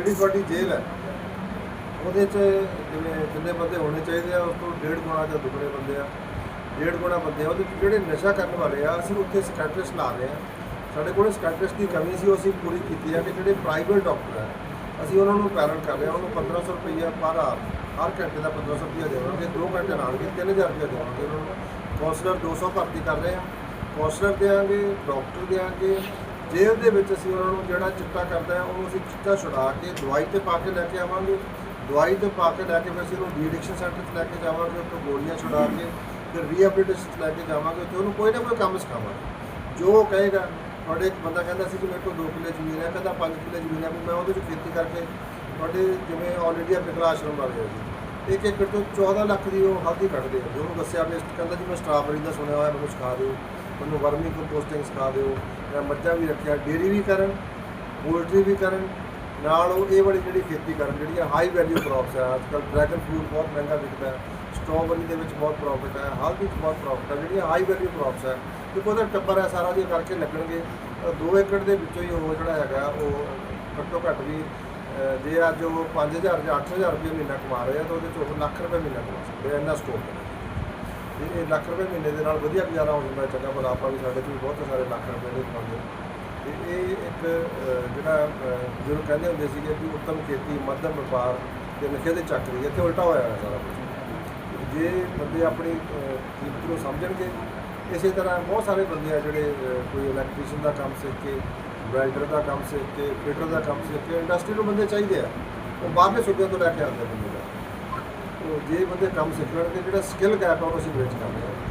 ਜਿਹੜੀ ਤੁਹਾਡੀ ਜੇਲ੍ਹ ਹੈ ਉਹਦੇ 'ਚ ਜਿਵੇਂ ਜਿੰਨੇ ਬੰਦੇ ਹੋਣੇ ਚਾਹੀਦੇ ਆ ਉਸ ਤੋਂ ਡੇਢ ਗੁਣਾ ਜਾਂ ਦੁੱਗਣੇ ਬੰਦੇ ਆ। ਡੇਢ ਗੁਣਾ ਬੰਦੇ ਆ ਉਹਦੇ 'ਚ ਜਿਹੜੇ ਨਸ਼ਾ ਕਰਨ ਵਾਲੇ ਆ ਅਸੀਂ ਉੱਥੇ ਸਕਾਇਟਰਿਸਟ ਲਾ ਰਹੇ ਆ। ਸਾਡੇ ਕੋਲ ਸਕਾਇਟਰਿਸਟ ਦੀ ਕਮੀ ਸੀ ਉਹ ਅਸੀਂ ਪੂਰੀ ਕੀਤੀ ਆ ਕਿ ਜਿਹੜੇ ਪ੍ਰਾਈਵੇਟ ਡਾਕਟਰ ਆ ਅਸੀਂ ਉਹਨਾਂ ਨੂੰ ਪੈਰਲ ਕਰ ਰਹੇ ਆ ਉਹਨੂੰ 1500 ਰੁਪਈਆ ਪਰ hour, ਹਰ ਘੰਟੇ ਦਾ 1500 ਰੁਪਈਆ ਦੇਵਾਂਗੇ 2 ਘੰਟੇ ਲਾਣਗੇ 3000 ਰੁਪਈਆ ਦੇਵਾਂਗੇ ਉਹਨਾਂ ਨੂੰ। ਕਾਉਂਸਲਰ 200 ਭਰਤੀ ਕਰ ਰਹੇ ਆ। ਕਾਉਂਸਲਰ ਦੇਾਂਗੇ ਡਾਕਟਰ ਦੇਾਂਗੇ ਜੇਲ੍ਹ ਦੇ ਵਿੱਚ ਅਸੀਂ ਉਹਨਾਂ ਨੂੰ ਜਿਹੜਾ ਚਿੱਟਾ ਕਰਦਾ ਹੈ, ਉਹਨੂੰ ਅਸੀਂ ਚਿੱਟਾ ਛੁਡਾ ਕੇ ਦਵਾਈ ਤੇ ਪਾ ਕੇ ਲੈ ਕੇ ਆਵਾਂਗੇ। ਦਵਾਈ ਤੇ ਪਾ ਕੇ ਲੈ ਕੇ ਫਿਰ ਅਸੀਂ ਉਹਨੂੰ ਡੀਡਿਕਸ਼ਨ ਸੈਂਟਰ 'ਚ ਲੈ ਕੇ ਜਾਵਾਂਗੇ, ਉੱਥੋਂ ਗੋਲੀਆਂ ਛੁਡਾ ਕੇ ਫਿਰ ਰੀਹੈਬਿਲਿਟੇਸ਼ਨ 'ਚ ਲੈ ਕੇ ਜਾਵਾਂਗੇ, ਉੱਥੇ ਉਹਨੂੰ ਕੋਈ ਨਾ ਕੋਈ ਕੰਮ ਸਿਖਾਵਾਂਗੇ। ਜੋ ਉਹ ਕਹੇਗਾ, ਤੁਹਾਡੇ ਇੱਕ ਬੰਦਾ ਕਹਿੰਦਾ ਸੀ ਕਿ ਮੇਰੇ ਕੋਲ 2 ਕਿੱਲੇ ਜ਼ਮੀਨ ਹੈ, ਕਹਿੰਦਾ 5 ਕਿੱਲੇ ਜ਼ਮੀਨ ਹੈ, ਵੀ ਮੈਂ ਉਹਦੇ 'ਚ ਖੇਤੀ ਕਰਕੇ ਤੁਹਾਡੇ ਜਿਵੇਂ ਆਲ ਇੰਡੀਆ ਪਿਛਲਾ ਆਸ਼ਰਮ ਵਾਲੇ ਗਿਆ ਜੀ। ਇੱਕ ਏਕੜ ਤੋਂ 14 ਲੱਖ ਦੀ ਉਹ ਹਲਦੀ ਕੱਢਦੇ ਆ। ਜੋ ਉਹਨੂੰ ਦੱਸਿਆ ਵੀ ਕਹਿੰਦਾ ਜੀ ਮੈਂ ਸਟ੍ਰਾਬੇਰੀ ਦਾ ਸੁਣਿਆ ਹੋਇਆ, ਮੈਨੂੰ ਸਿਖਾ ਦਿਓ। ਮੈਨੂੰ ਵਰਮੀ ਕੰਪੋਸਟਿੰਗ ਸਿਖਾ ਦਿਓ, ਜਾਂ ਮੱਝਾਂ ਵੀ ਰੱਖਿਆ ਡੇਅਰੀ ਵੀ ਕਰਨ, ਪੋਲਟਰੀ ਵੀ ਕਰਨ, ਨਾਲ ਉਹ ਇਹ ਵਾਲੀ ਜਿਹੜੀ ਖੇਤੀ ਕਰਨ ਜਿਹੜੀਆਂ ਹਾਈ ਵੈਲਿਊ ਕ੍ਰੌਪਸ ਆ ਅੱਜ ਕੱਲ੍ਹ ਡਰੈਗਨ ਫਰੂਟ ਬਹੁਤ ਮਹਿੰਗਾ ਵਿਕਦਾ ਹੈ ਸਟ੍ਰਾਬੇਰੀ ਦੇ ਵਿੱਚ ਬਹੁਤ ਪ੍ਰੋਫਿਟ ਹੈ ਹਲਦੀ 'ਚ ਬਹੁਤ ਪ੍ਰੋਫਿਟ ਹੈ, ਜਿਹੜੀਆਂ ਹਾਈ ਵੈਲਿਊ ਕ੍ਰੌਪਸ ਹੈ ਕਿਉਂਕਿ ਉਹਦਾ ਟੱਬਰ ਹੈ, ਸਾਰਾ ਜੇ ਕਰਕੇ ਲੱਗਣਗੇ 2 ਏਕੜ ਦੇ ਵਿੱਚੋਂ ਹੀ ਉਹ ਜਿਹੜਾ ਹੈਗਾ, ਉਹ ਘੱਟੋ ਘੱਟ ਵੀ ਜੇ ਅੱਜ ਉਹ 5000 ਜਾਂ 8000 ਰੁਪਏ ਮਹੀਨਾ ਕਮਾ ਰਹੇ ਆ, ਤਾਂ ਉਹਦੇ ਚੋਂ ਉਹ ਲੱਖ ਰੁਪਏ ਮਹੀਨਾ ਕਮਾ ਸਕਦੇ ਆ, ਇੰਨਾ ਸਟੋਰ ਕਰਦੇ ਇਹ ਲੱਖ ਰੁਪਏ ਮਹੀਨੇ ਦੇ ਨਾਲ ਵਧੀਆ ਗੁਜ਼ਾਰਾ ਹੋ ਜਾਂਦਾ ਚੰਗਾ ਭਲਾ ਆਪਾਂ ਵੀ ਸਾਡੇ ਤੋਂ ਵੀ ਬਹੁਤ ਸਾਰੇ ਲੱਖ ਰੁਪਏ ਦੇ ਕਮਾਉਂਦੇ ਹਾਂ। ਤੇ ਇਹ ਇੱਕ ਜਿਹੜਾ ਅਹ, ਜਿਹਨੂੰ ਕਹਿੰਦੇ ਹੁੰਦੇ ਸੀਗੇ ਵੀ ਉੱਤਮ ਖੇਤੀ ਮੱਧਮ ਵਪਾਰ ਤੇ ਨਸ਼ੇ ਦੇ ਚੱਕਰ ਇੱਥੇ ਉਲਟਾ ਹੋਇਆ ਹੈ ਸਾਰਾ ਕੁਝ ਜੇ ਬੰਦੇ ਆਪਣੀ ਕੀਮਤ ਨੂੰ ਸਮਝਣਗੇ ਇਸੇ ਤਰ੍ਹਾਂ ਬਹੁਤ ਸਾਰੇ ਬੰਦੇ ਆ ਜਿਹੜੇ ਕੋਈ ਇਲੈਕਟ੍ਰੀਸ਼ੀਅਨ ਦਾ ਕੰਮ ਸਿੱਖ ਕੇ ਵੈਲਡਰ ਦਾ ਕੰਮ ਸਿੱਖ ਕੇ ਫਿਟਰ ਦਾ ਕੰਮ ਸਿੱਖ ਕੇ ਇੰਡਸਟਰੀ ਨੂੰ ਬੰਦੇ ਚਾਹੀਦੇ ਆ। ਉਹ ਬਾਹਰਲੇ ਸੂਬਿਆਂ ਤੋਂ ਲੈ ਕੇ ਆਉਂਦੇ ਬੰਦੇ। ਜੇ ਬੰਦੇ ਕੰਮ ਸਿੱਖ ਲੈਣਗੇ ਜਿਹੜਾ ਸਕਿੱਲ ਗੈਪ ਆ ਉਹ ਅਸੀਂ ਬ੍ਰਿਜ ਕਰਦੇ ਹਾਂ।